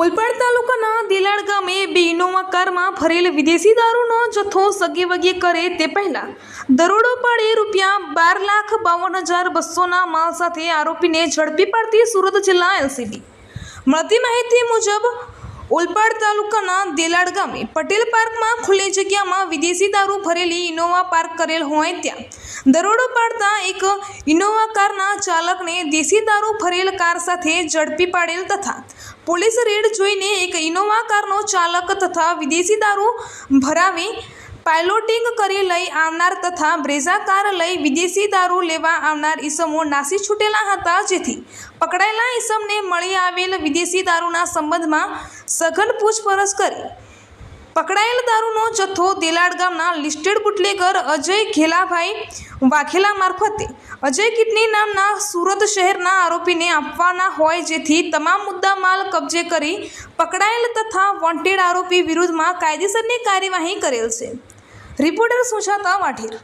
ઓલપાડ તાલુકાના દિલાડ ગામે બે કારમાં ભરેલ વિદેશી દારૂનો જથ્થો સગેવગે કરે તે પહેલા દરોડો પાડે રૂપિયા બાર લાખ બાવન હજાર બસોના માલ સાથે આરોપીને ઝડપી પાડતી સુરત જિલ્લા એલસીબી. મળતી માહિતી મુજબ ઓલપાડ તાલુકાના દેલાડ ગામે પટેલ પાર્કમાં ખુલ્લી જગ્યામાં વિદેશી દારૂ ભરેલી ઇનોવા પાર્ક કરેલ હોય ત્યાં. દરોડો પાડતા એક ઇનોવા કારના ચાલકને દેશી દારૂ ભરેલ કાર સાથે ઝડપી પાડેલ તથા પોલીસ રેડ જોઈને એક ઇનોવા કારનો ચાલક તથા વિદેશી દારૂ ભરાવી પાયલોટિંગ કરી લઈ આવનાર તથા બ્રેઝા કાર લઈ વિદેશી દારૂ લેવા આવનાર ઈસમો નાસી છૂટેલા હતા. જેથી પકડાયેલા ઈસમને મળી આવેલ વિદેશી દારૂના સંબંધમાં સઘન પૂછપરછ કરી. પકડાયેલ દારૂનો જથ્થો દેલાડ ગામના લિસ્ટેડ બુટલેગર અજય ઘેલાભાઈ વાઘેલા મારફતે. અજય કિડની નામના સુરત શહેરના આરોપીને આપવાના હોય જેથી તમામ મુદ્દા માલ કબજે કરી પકડાયેલ તથા વોન્ટેડ આરોપી વિરુદ્ધમાં કાયદેસરની કાર્યવાહી કરેલ છે. રિપોર્ટર સુજાતા વાઢેર.